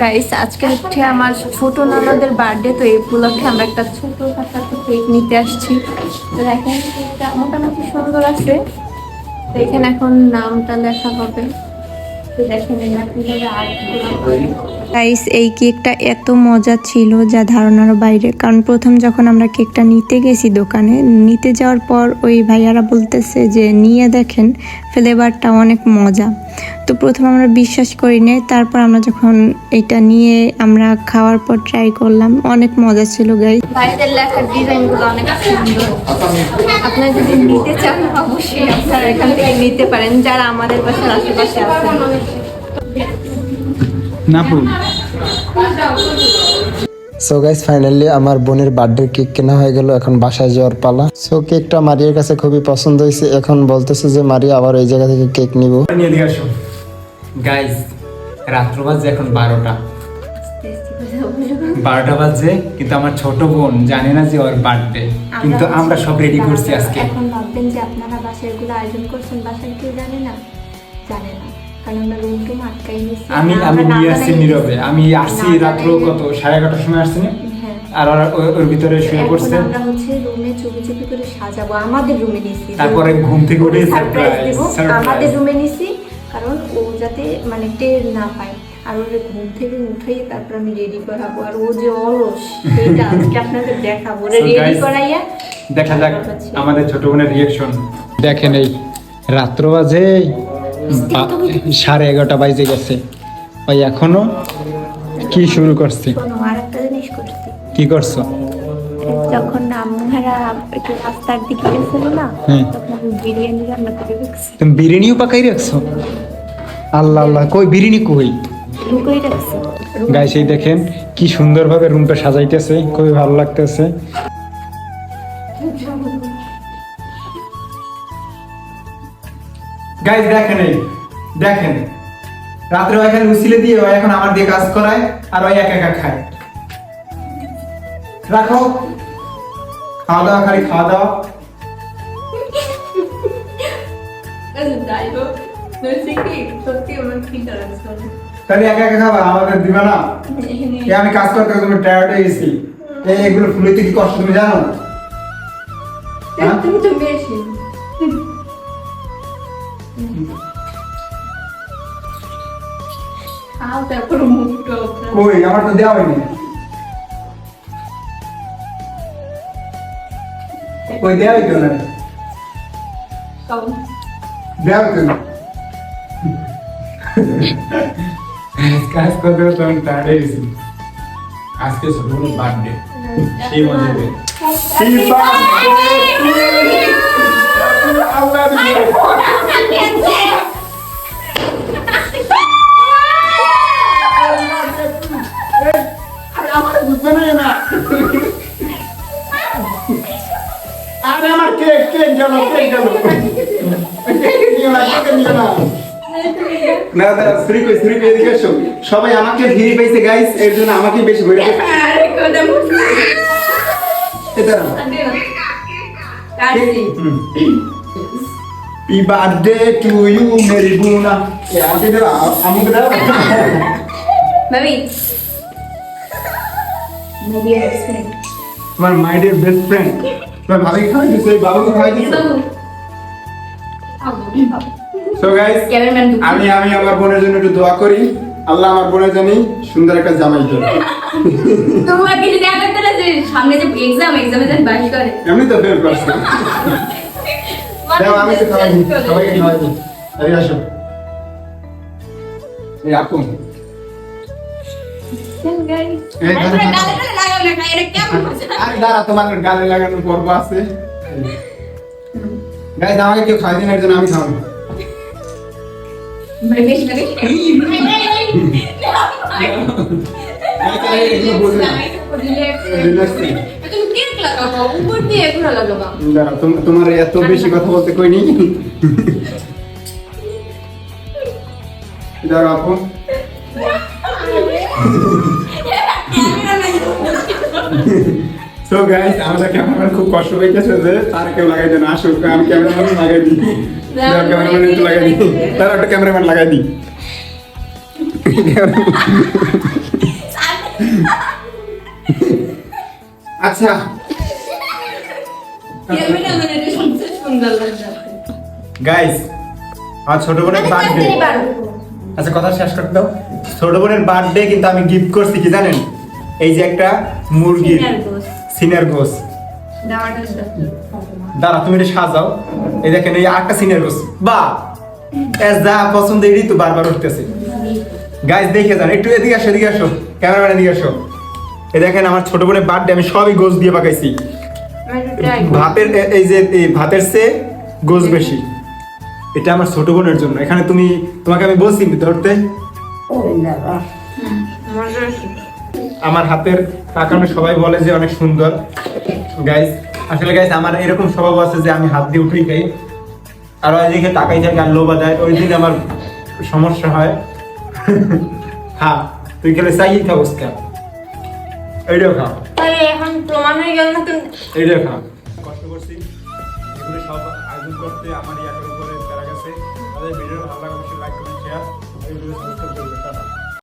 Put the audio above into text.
Guys আজকে হচ্ছে আমার ছোট নানাদের বার্থডে তো এই উপলক্ষে আমরা একটা ছোট কেক নিতে আসছি। তো দেখেন মোটামুটি সুন্দর আছে। তো এখানে এখন নামটা লেখা হবে। গাইস এই কেকটা এত মজা ছিল যা ধারণার বাইরে। কারণ প্রথম যখন আমরা কেকটা নিতে গেছি দোকানে, নিতে যাওয়ার পর ওই ভাইয়ারা বলতেছে যে, নিয়ে দেখেন ফ্লেভারটা অনেক মজা। তো প্রথম আমরা বিশ্বাস করি নাই তারপর আমরা যখন এটা নিয়ে আমরা খাওয়ার পর ট্রাই করলাম অনেক মজা ছিল গাই ভাইদের লেখার ডিজাইনগুলো অনেক সুন্দর। আপনারা যদি নিতে চান অবশ্যই আপনারা এখান থেকে নিতে পারেন যারা আমাদের বাসার আশেপাশে আছেন। সো গাইস ফাইনালি আমার বোনের বার্থডে কেক কেনা হয়ে গেল এখন বাসায় যাওয়ার পালা। সো কেকটা মারিয়ার কাছে খুবই পছন্দ হয়েছে এখন বলতেছে যে মারিয়া আবার ওই জায়গা থেকে কেক নিব। নিয়ে দিয়ে আসো। গাইস রাত্র বাজে এখন বারোটা। বারোটা বাজে কিন্তু আমার ছোট বোন জানে না যে ওর বার্থডে কিন্তু আমরা সব রেডি করছি আজকে। এখন ভাববেন যে আপনারা বাসায় এগুলো আয়োজন করছেন বাসায় কেউ জানে না? জানে না। আমি আমি নিয়ে আসছি নীরবে। আমি আসছি রাত্র কত? সাড়ে এগারোটার সময় আসছি হ্যাঁ। আর ওরা ভিতরে শুয়ে পড়ছে। আমরা হচ্ছে রুমে চুপি চুপি করে সাজাবো। আমাদের রুমে নিছি। তারপরে ঘুম থেকে উঠে সারপ্রাইজ আমাদের রুমে নিছি। কারণ ও যাতে মানে টের না পায়। আর ওর ঘুম থেকে উঠেই তারপর আমি রেডি করাবো। আর ও যে অলস সেটা আজকে আপনাদের দেখাবো। রেডি করাইয়া দেখা যাক আমাদের ছোট বোনের রিয়েকশন দেখেন এই রাত্র বাজে সাড়ে এগারোটা বাজে গেছে। ওই এখনও কি শুরু করছি। কি করছ? যখন আম্মারা একটু রাস্তার দিকে গেছিল না তখন বিরিয়ানি রান্না করে রাখছি। তুমি বিরিয়ানিও পাকাই রাখছো? আল্লাহ আল্লাহ কই বিরিয়ানি কই? লুকোই রাখছি। গাইস এই দেখেন কি সুন্দরভাবে রুমটা সাজাইতেছে খুবই ভালো লাগতেছে। গাইস দেখেন এই দেখেন। রাত্রে ও এখানে উসিলে দিয়ে ও এখন আমার দিয়ে কাজ করায় আর ওই একা একা খায়। রাখো। খাওয়া দাওয়া খালি খাওয়া দাওয়া। তাহলে একা একা খাবা? আমাদের দিবা না? আমি কাজ করতে করতে টায়ার্ড হয়ে গেছি। এগুলো ফুলিতে কি কষ্ট তুমি জানো? হ্যাঁ? তুমি তো বেশি। কই? আমার তো দেওয়া হয়নি। কই দেয়া হইতো না খাও দেওয়া হইতো না কাজ করতে তখন আমি টায়ার্ড হয়ে গেছি আজকে ছোট বার্থডে সেই মজা দেবে আমার না দাদা এদিকে এসো। সবাই আমাকে ভিড়ি পাইছে গাইস এর জন্য আমাকে বেশি ঘুরে আরে কোদা মুখ এটা কাটছি হ্যাপি বার্থডে টু ইউ মেরি বুনা এ আমাকে দাও আমাকে দাও বাবি তোমার মাই বেস্ট ফ্রেন্ড খাওয়াই দিছে বাবুকে সো গাইস আমি আমি আমার বোনের জন্য একটু দোয়া করি। আল্লাহ আমার বোনের জানি সুন্দর একটা জামাই দেবে। তোমার কিছু দেখা করতে না যে সামনে যে এক্সাম এক্সামে যেন বাস করে। এমনি তো ফেল করছে। দাও আমি তো খাওয়াই দিই। সবাইকে খাওয়াই দিই। আরে আসো। এই আপু। আরে দাঁড়া তোমার গালে পর্ব আছে গাইস আমাকে কেউ খাওয়াই দিন এর জন্য আমি খাওয়াবো তোমার এত বেশি কথা বলতে কইনি দাঁড়া আপু সো গাইস আমাদের ক্যামেরাম্যান খুব কষ্ট পাইতেছে যে তার কেউ লাগাই দেন আসুক আমি ক্যামেরাম্যান লাগাই দিই। ক্যামেরাম্যান একটু লাগাই দিই। তার একটা ক্যামেরাম্যান লাগাই দিই। আচ্ছা। গাইস আমার ছোট বোনের বার্থডে আচ্ছা কথা শেষ করতে দাও। ছোট বোনের বার্থডে কিন্তু আমি গিফট করছি কি জানেন? এই যে একটা মুরগির সিনার গোস দাঁড়া তুমি এটা সাজাও। এই দেখেন এই আটটা সিনার গোস বা এস যা পছন্দ এটাই তো বারবার উঠতেছে। গাইস দেখে যান একটু এদিকে আসো এদিকে আসো। ক্যামেরাম্যান এদিকে আসো। এই দেখেন আমার ছোট বোনের বার্থডে আমি সবই গোস দিয়ে পাকাইছি। ভাতের এই যে ভাতের চেয়ে গোস বেশি। এটা আমার ছোট বোনের জন্য। এখানে তুমি তোমাকে আমি বলছি ধরতে। আমার হাতের তাকানো সবাই বলে যে অনেক সুন্দর। গাইস আসলে গাইস আমার এরকম স্বভাব আছে যে আমি হাত দিয়ে উঠেই খাই। আর ওই দিকে তাকাই থাকে আর লোবা দেয় ওই দিকে আমার সমস্যা হয়। হ্যাঁ তুই খেলে চাই থাকস কেন এইটাও খা। এখন প্রমাণ হয়ে গেল না এইটাও খা। কষ্ট করছি। এগুলো সব আয়োজন করতে আমার ইয়াকের উপরে তারা গেছে তাদের ভিডিও ভালো লাগলে অবশ্যই লাইক করবেন শেয়ার এই ভিডিও সাবস্ক্রাইব